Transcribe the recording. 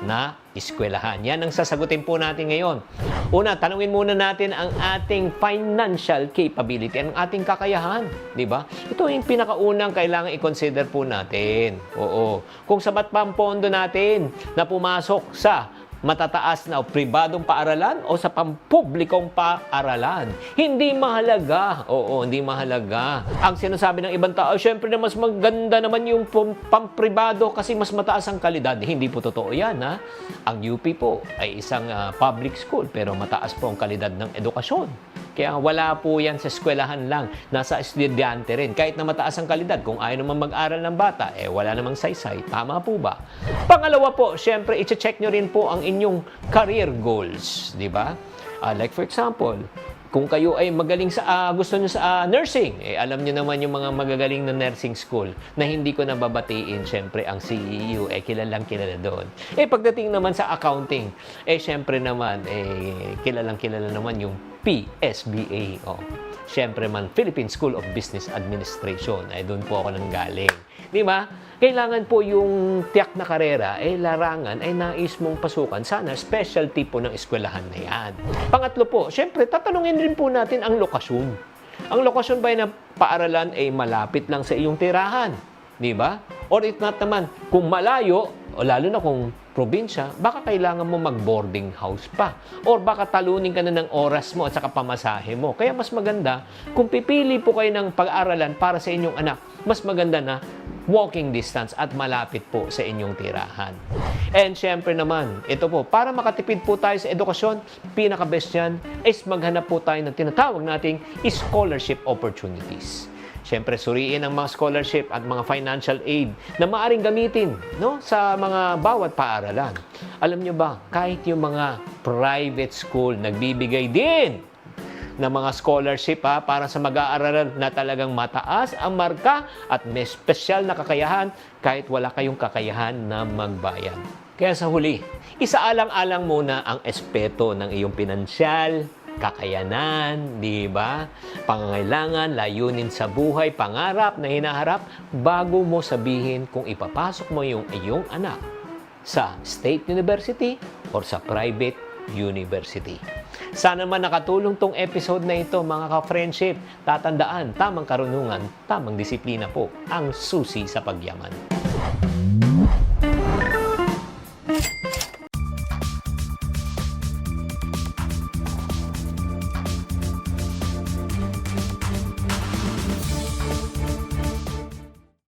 na eskwelahan. Yan ang sasagutin po natin ngayon. Una, tanungin muna natin ang ating financial capability, ang ating kakayahan, di ba? Ito yung pinakaunang kailangan i-consider po natin. Oo. Kung sapat pa pondo natin na pumasok sa matataas na o pribadong paaralan o sa pampublikong paaralan. Hindi mahalaga. Oo, hindi mahalaga. Ang sinasabi ng ibang tao, syempre na mas maganda naman yung pam- pampribado kasi mas mataas ang kalidad. Hindi po totoo yan, ha? Ang UP po ay isang ah, public school pero mataas po ang kalidad ng edukasyon. Kaya wala po yan sa eskwelahan lang. Nasa estudyante rin. Kahit na mataas ang kalidad, kung ayaw naman mag-aral ng bata, eh wala namang saysay. Tama po ba? Pangalawa po, syempre, i-check nyo rin po ang inyong career goals. Di ba? Ah, like for example, kung kayo ay magaling sa ah, gusto niyo sa ah, nursing, eh alam niyo naman yung mga magagaling na nursing school na hindi ko nababatiin syempre ang CEU eh kilalang kilala doon. Eh pagdating naman sa accounting, eh syempre naman eh kilalang kilala naman yung PSBA. Oh. Syempre man Philippine School of Business Administration. Ay doon po ako nang galing. Di ba? Kailangan po yung tiyak na karera, eh larangan ay nais mong pasukan. Sana specialty po ng eskwelahan na yan. Pangatlo po, syempre tatanungin rin po natin ang lokasyon. Ang lokasyon ba na paaralan ay malapit lang sa iyong tirahan? Di ba? Or if not naman, kung malayo, o lalo na kung probinsya, baka kailangan mo mag-boarding house pa. Or baka talunin ka na ng oras mo at saka pamasahe mo. Kaya mas maganda, kung pipili po kayo ng pag-aralan para sa inyong anak, mas maganda na walking distance at malapit po sa inyong tirahan. And syempre naman, ito po, para makatipid po tayo sa edukasyon, pinaka-best yan is maghanap po tayo ng tinatawag nating scholarship opportunities. Siyempre, suriin ang mga scholarship at mga financial aid na maaring gamitin no, sa mga bawat paaralan. Alam nyo ba, kahit yung mga private school nagbibigay din ng mga scholarship ha, para sa mag-aaralan na talagang mataas ang marka at may special na kakayahan kahit wala kayong kakayahan na magbayad. Kaya sa huli, isaalang-alang muna ang espeto ng iyong pinansyal, kakayanan, di ba? Pangangailangan, layunin sa buhay, pangarap na hinaharap bago mo sabihin kung ipapasok mo yung iyong anak sa state university or sa private university. Sana man nakatulong tong episode na ito mga ka-friendship. Tatandaan, tamang karunungan, tamang disiplina po ang susi sa pagyaman.